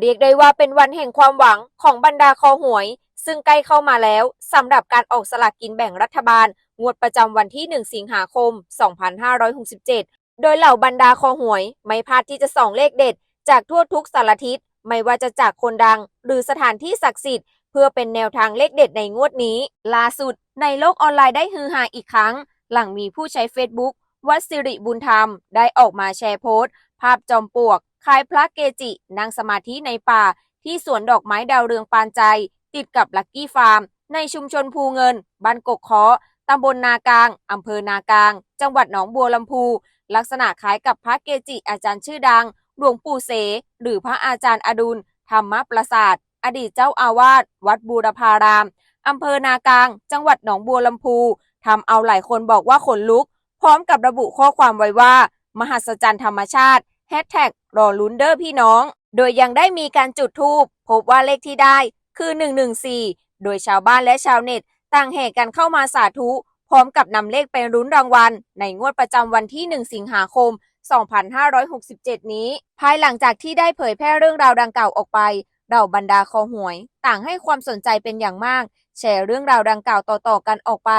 เรียกได้ว่าเป็นวันแห่งความหวังของบรรดาคอหวย ซึ่งใกล้เข้ามาแล้วสำหรับการออกสลากกินแบ่งรัฐบาล งวดประจำวันที่ 1 สิงหาคม 2567 โดยเหล่าบรรดาคอหวย ไม่พลาดที่จะส่องเลขเด็ด จากทั่วทุกสารทิศไม่ว่าจะจากคนดัง หรือสถานที่ศักดิ์สิทธิ์เพื่อเป็นแนวทางเลขเด็ดในงวดนี้ ล่าสุด ในโลกออนไลน์ได้ฮือฮาอีกครั้ง หลังมีผู้ใช้ Facebook วัดสิริบุญธรรม ได้ออกมาแชร์โพสต์ ภาพจอมปลวก คล้ายพระเกจินั่งสมาธิในป่า ที่สวนดอกไม้ดาวเรืองปานใจ ติดกับลักกี้ฟาร์ม ในชุมชนภูเงินบ้านกกคาะตำบลนากลางอำเภอนากลาง จังหวัดหนองบัวลำพู ลักษณะคล้ายกับพระเกจิอาจารย์ชื่อดัง หลวงปู่เส หรือพระอาจารย์อดุล ธรรมประสาท อดีตเจ้าอาวาส วัดบูรพารามอำเภอนากลาง จังหวัดหนองบัวลำพูทำเอาหลายคนบอกว่าขนลุก พร้อมกับระบุข้อความไว้ว่า มหัศจรรย์ธรรมชาติแฮชแท็กรอลุ้นเดอร์พี่น้อง โดยยังได้มีการจุดธูปพบว่าเลขที่ได้คือ 114 โดยชาวบ้านและชาวเน็ต ต่างแห่กันเข้ามาสาธุ พร้อมกับนำเลขไปรุ้นรางวัล ในงวดประจำวันที่ 1 สิงหาคม 2567 นี้ ภายหลังจากที่ได้เผยแพร่เรื่องราวดังกล่าวออกไปเหล่าบรรดาคอหวย ต่างให้ความสนใจเป็นอย่างมาก แชร์เรื่องราวดังกล่าวต่อๆกันออกไป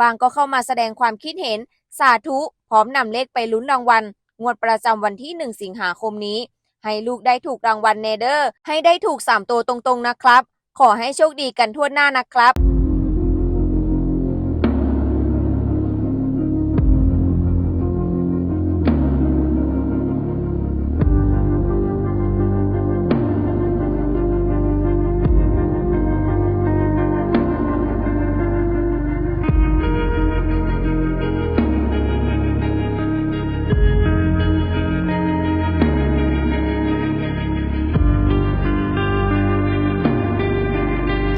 บางก็เข้ามาแสดงความคิดเห็น สาธุ พร้อมนำเลขไปลุ้นรางวัล งวดประจำวันที่ 1 สิงหาคมนี้ ให้ลูกได้ถูกรางวัลเนเดอร์ ให้ได้ถูก 3 ตัวตรงๆนะครับ ขอให้โชคดีกันทั่วหน้านะครับ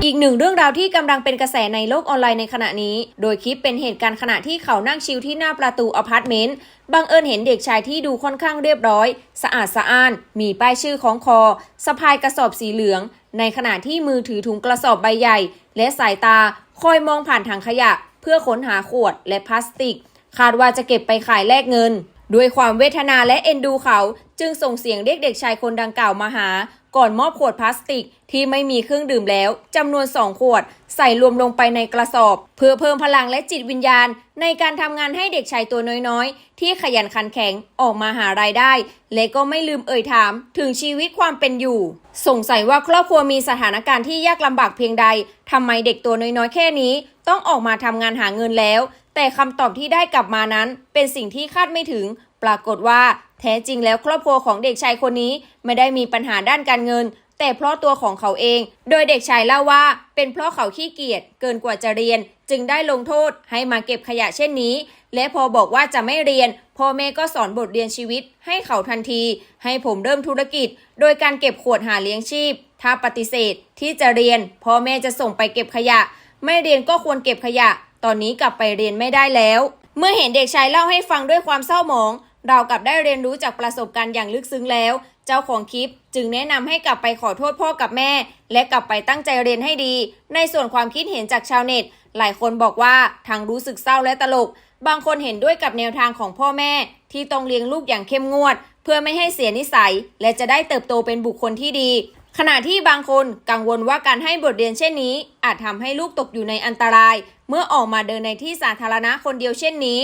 อีกหนึ่งเรื่องราวที่กำลังเป็นกระแสในโลกออนไลน์ในขณะนี้ โดยคลิปเป็นเหตุการณ์ขณะที่เขานั่งชิลที่หน้าประตูอพาร์ตเมนต์บังเอิญเห็นเด็กชายที่ดูค่อนข้างเรียบร้อย สะอาดสะอ้าน มีป้ายชื่อของคอสะพายกระสอบสีเหลือง ในขณะที่มือถือถุงกระสอบใบใหญ่ และสายตาคอยมองผ่านถังขยะ เพื่อค้นหาขวดและพลาสติก คาดว่าจะเก็บไปขายแลกเงิน ด้วยความเวทนาและเอ็นดูเขา จึงส่งเสียงเรียกเด็กชายคนดังกล่าวมาหา ก่อนมอบขวดพลาสติกที่ไม่มีเครื่องดื่มแล้วจำนวน 2 ขวด ใส่รวมลงไปในกระสอบ เพื่อเพิ่มพลังและจิตวิญญาณ ในการทำงานให้เด็กชายตัวน้อยๆ ที่ขยันขันแข็งออกมาหารายได้ และก็ไม่ลืมเอ่ยถาม ถึงชีวิตความเป็นอยู่ สงสัยว่าครอบครัวมีสถานการณ์ที่ยากลำบากเพียงใดทำไมเด็กตัวน้อยๆ แค่นี้ ต้องออกมาทำงานหาเงินแล้ว แต่คำตอบที่ได้กลับมานั้น เป็นสิ่งที่คาดไม่ถึง ปรากฏว่าแท้จริงแล้วครอบครัวของเด็กชายคนนี้ไม่ได้มีปัญหาด้านการเงิน แต่เพราะตัวของเขาเอง โดยเด็กชายเล่าว่า เป็นเพราะเขาขี้เกียจเกินกว่าจะเรียน จึงได้ลงโทษให้มาเก็บขยะเช่นนี้ และพอบอกว่าจะไม่เรียนพ่อแม่ก็สอนบทเรียนชีวิต ให้เขาทันที ให้ผมเริ่มธุรกิจ โดยการเก็บขวดหาเลี้ยงชีพ ถ้าปฏิเสธที่จะเรียนพ่อแม่จะส่งไปเก็บขยะ ไม่เรียนก็ควรเก็บขยะ ตอนนี้กลับไปเรียนไม่ได้แล้ว เมื่อเห็นเด็กชายเล่าให้ฟังด้วยความเศร้าหมอง เรากลับได้เรียนรู้จากประสบการณ์อย่างลึกซึ้งแล้ว เจ้าของคลิปจึงแนะนำให้กลับไปขอโทษพ่อกับแม่ และกลับไปตั้งใจเรียนให้ดี ในส่วนความคิดเห็นจากชาวเน็ต หลายคนบอกว่าทางรู้สึกเศร้าและตลก บางคนเห็นด้วยกับแนวทางของพ่อแม่ ที่ต้องเลี้ยงลูกอย่างเข้มงวด เพื่อไม่ให้เสียนิสัย และจะได้เติบโตเป็นบุคคลที่ดี ขณะที่บางคนกังวลว่าการให้บทเรียนเช่นนี้ อาจทำให้ลูกตกอยู่ในอันตราย เมื่อออกมาเดินในที่สาธารณะคนเดียวเช่นนี้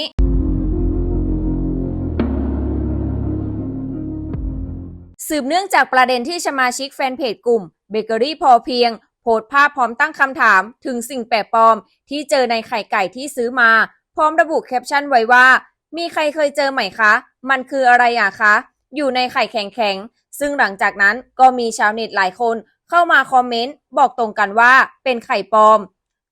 สืบเนื่องจากประเด็นที่สมาชิกแฟนเพจกลุ่มเบเกอรี่พอเพียง โพสภาพพร้อมตั้งคำถามถึงสิ่งแปลกปลอม ที่เจอในไข่ไก่ที่ซื้อมา พร้อมระบุแคปชั่นไว้ว่า มีใครเคยเจอไหมคะ มันคืออะไรอะคะ อยู่ในไข่แข็งๆ ซึ่งหลังจากนั้นก็มีชาวเน็ตหลายคนเข้ามาคอมเมนต์บอกตรงกันว่าเป็นไข่ปลอม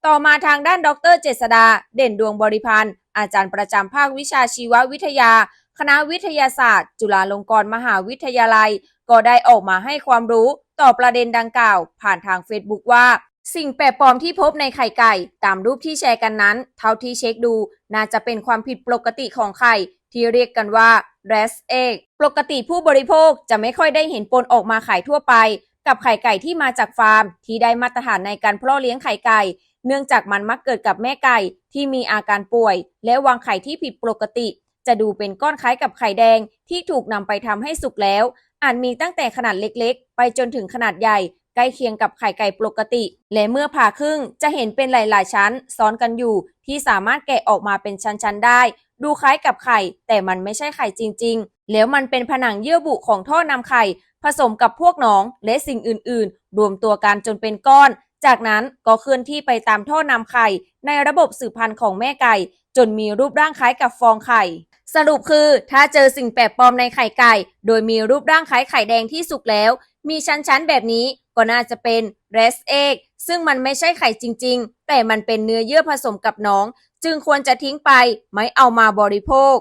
ต่อมาทางด้านดรเจษดา เด่นดวงบริพันธ์อาจารย์ประจำภาควิชาชีววิทยา คณะวิทยาศาสตร์ จุฬาลงกรณ์มหาวิทยาลัย ก็ได้ออกมาให้ความรู้ต่อประเด็นดังกล่าว ผ่านทาง Facebook ว่า สิ่งแปลกปลอมที่พบในไข่ไก่ ตามรูปที่แชร์กันนั้น เท่าที่เช็คดู น่าจะเป็นความผิดปกติของไข่ ที่เรียกกันว่า ras egg ปกติผู้บริโภคจะไม่ค่อยได้เห็นปนออกมาขายทั่วไป กับไข่ไก่ที่มาจากฟาร์ม ที่ได้มาตรฐานในการเพาะเลี้ยงไข่ไก่เนื่องจากมันมักเกิดกับแม่ไก่ที่มีอาการป่วย และวางไข่ที่ผิดปกติ จะดูเป็นก้อนคล้ายกับไข่แดงที่ถูกนำไปทำให้สุกแล้ว อาจมีตั้งแต่ขนาดเล็กๆ ไปจนถึงขนาดใหญ่ใกล้เคียงกับไข่ไก่ปกติ และเมื่อผ่าครึ่งจะเห็นเป็นหลาย ๆ ชั้น ซ้อนกันอยู่ ที่สามารถแกะออกมาเป็นชั้น ๆ ได้ ดูคล้ายกับไข่ แต่มันไม่ใช่ไข่จริง ๆ แล้วมันเป็นผนังเยื่อบุของท่อนำไข่ ผสมกับพวกหนองและสิ่งอื่น ๆ รวมตัวกันจนเป็นก้อน จากนั้นก็เคลื่อนที่ไปตามท่อนำไข่ในระบบสืบพันธุ์ของแม่ไก่ จนมีรูปร่างคล้ายกับฟองไข่ สรุปคือ ถ้าเจอสิ่งแปลกปลอมในไข่ไก่ โดยมีรูปร่างคล้ายไข่แดงที่สุกแล้ว มีชั้นๆแบบนี้ก็น่าจะเป็น rest egg ซึ่งมันไม่ใช่ไข่จริง ๆ แต่มันเป็นเนื้อเยื่อผสมกับน้อง จึงควรจะทิ้งไปไม่เอามาบริโภค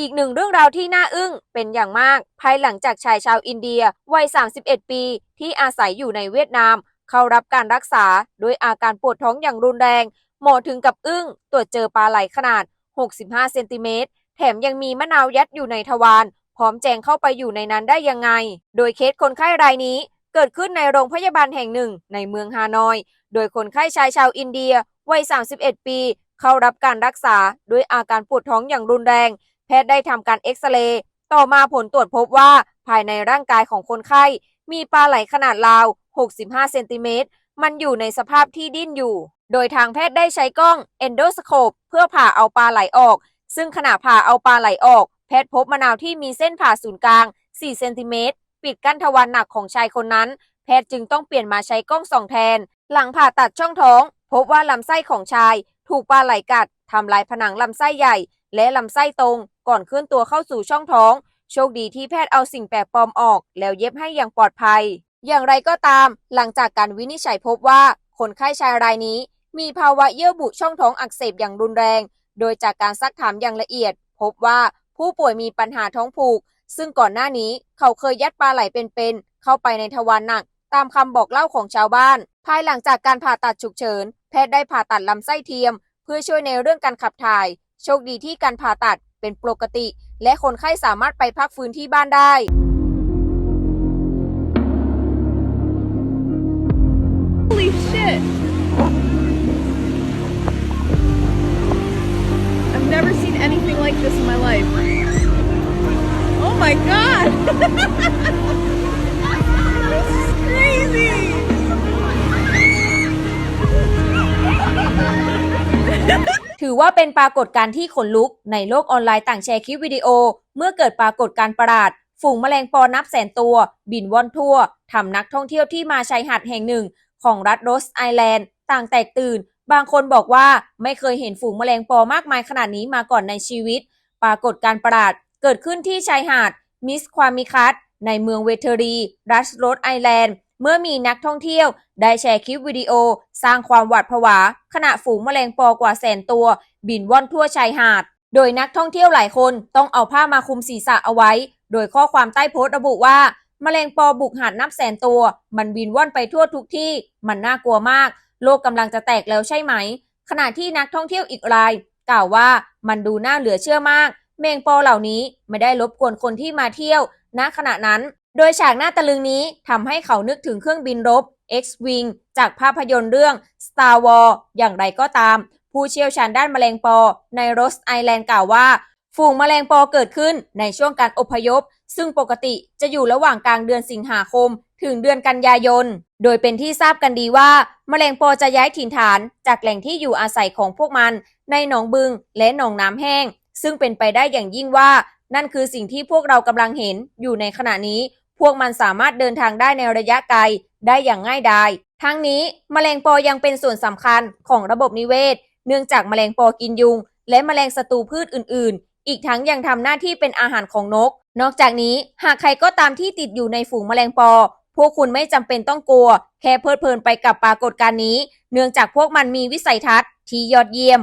อีกหนึ่งเรื่องราวที่น่าอึ้งเป็นอย่างมาก ภายหลังจากชายชาวอินเดียวัย 31 ปี ที่อาศัยอยู่ในเวียดนาม เข้ารับการรักษาด้วยอาการปวดท้องอย่างรุนแรง หมอถึงกับอึ้งตรวจเจอปลาไหลขนาด 65 เซนติเมตร แถมยังมีมะนาวยัดอยู่ในทวารพร้อมแจงเข้าไปอยู่ในนั้นได้ยังไง โดยเคสคนไข้รายนี้เกิดขึ้นในโรงพยาบาลแห่งหนึ่งในเมืองฮานอย โดยคนไข้ชายชาวอินเดียวัย 31 ปี เข้ารับการรักษาด้วยอาการปวดท้องอย่างรุนแรง ทย์ได้ทำการเอ็กซเรย์ต่อมาผลตรวจพบว่าภายในร่างกายของคนไข้ มีปลาไหลขนาดราว 65 เซนติเมตร มันอยู่ในสภาพที่ดิ้นอยู่ โดยทางแพทย์ได้ใช้กล้องเอนโดสโคปเพื่อผ่าเอาปลาไหลออก ซึ่งขณะผ่าเอาปลาไหลออก แพทย์พบมะนาวที่มีเส้นผ่าศูนย์กลาง 4 เซนติเมตร ปิดกั้นทวารหนักของชายคนนั้น แพทย์จึงต้องเปลี่ยนมาใช้กล้องส่องแทน หลังผ่าตัดช่องท้อง พบว่าลำไส้ของชาย ถูกปลาไหลกัดทำลายผนังลำไส้ใหญ่ และลำไส้ตรงก่อนเคลื่อนตัวเข้าสู่ช่องท้อง โชคดีที่แพทย์เอาสิ่งแปลกปลอมออก แล้วเย็บให้อย่างปลอดภัย อย่างไรก็ตาม หลังจากการวินิจฉัยพบว่า คนไข้ชายรายนี้ มีภาวะเยื่อบุช่องท้องอักเสบอย่างรุนแรง โดยจากการซักถามอย่างละเอียด พบว่าผู้ป่วยมีปัญหาท้องผูก ซึ่งก่อนหน้านี้เขาเคยยัดปลาไหลเป็นๆเข้าไปในทวารหนักตามคำบอกเล่าของชาวบ้าน ภายหลังจากการผ่าตัดฉุกเฉิน แพทย์ได้ผ่าตัดลำไส้เทียม เพื่อช่วยในเรื่องการขับถ่าย โชคดีที่การผ่าตัดเป็นปกติ และคนไข้สามารถไปพักฟื้นที่บ้านได้ Holy shit! I've never seen anything like this in my life. Oh my god! this is crazy! ถือว่าเป็นปรากฏการณ์ที่ขนลุกในโลกออนไลน์ต่างแชร์คลิปวิดีโอ เมื่อเกิดปรากฏการณ์ประหลาด ฝูงแมลงปอนับแสนตัว บินว่อนทั่วทำนักท่องเที่ยวที่มาชายหาดแห่งหนึ่ง ของรัฐโรสไอแลนด์ ต่างแตกตื่น บางคนบอกว่าไม่เคยเห็นฝูงแมลงปอมากมายขนาดนี้มาก่อนในชีวิต ปรากฏการณ์ประหลาด เกิดขึ้นที่ชายหาดมิสความิคัสในเมืองเวเทอรี รัฐโรสไอแลนด์ เมื่อมีนักท่องเที่ยวได้แชร์คลิปวิดีโอ สร้างความหวาดผวา ขณะฝูงแมลงปอกว่าแสนตัว บินว่อนทั่วชายหาด โดยนักท่องเที่ยวหลายคนต้องเอาผ้ามาคลุมศีรษะเอาไว้ โดยข้อความใต้โพสต์ระบุว่าแมลงปอบุกหาดนับแสนตัว มันบินว่อนไปทั่วทุกที่ มันน่ากลัวมาก โลกกำลังจะแตกแล้วใช่ไหม ขณะที่นักท่องเที่ยวอีกราย กล่าวว่ามันดูน่าเหลือเชื่อมาก แมงปอเหล่านี้ไม่ได้รบกวนคนที่มาเที่ยว ณ ขณะนั้น โดยฉากหน้าตะลึงนี้ทำให้เขานึกถึงเครื่องบินรบ X-Wing จากภาพยนตร์เรื่อง Star Wars อย่างไรก็ตาม ผู้เชี่ยวชาญด้านแมลงปอในโรสไอแลนด์กล่าวว่า ฝูงแมลงปอเกิดขึ้นในช่วงการอพยพ ซึ่งปกติจะอยู่ระหว่างกลางเดือนสิงหาคม ถึงเดือนกันยายน โดยเป็นที่ทราบกันดีว่า แมลงปอจะย้ายถิ่นฐานจากแหล่งที่อยู่อาศัยของพวกมัน ในหนองบึงและหนองน้ำแห้ง ซึ่งเป็นไปได้อย่างยิ่งว่า นั่นคือสิ่งที่พวกเรากำลังเห็นอยู่ในขณะนี้ พวกมันสามารถเดินทางได้ในระยะไกลได้อย่างง่ายดายทั้งนี้แมลงปอยังเป็นส่วนสำคัญของระบบนิเวศ เนื่องจากแมลงปอกินยุง และแมลงศัตรูพืชอื่น ๆ อีกทั้งยังทำหน้าที่เป็นอาหารของนก นอกจากนี้หากใครก็ตามที่ติดอยู่ในฝูงแมลงปอ พวกคุณไม่จำเป็นต้องกลัว แค่เพลิดเพลินไปกับปรากฏการณ์นี้ เนื่องจากพวกมันมีวิสัยทัศน์ที่ยอดเยี่ยม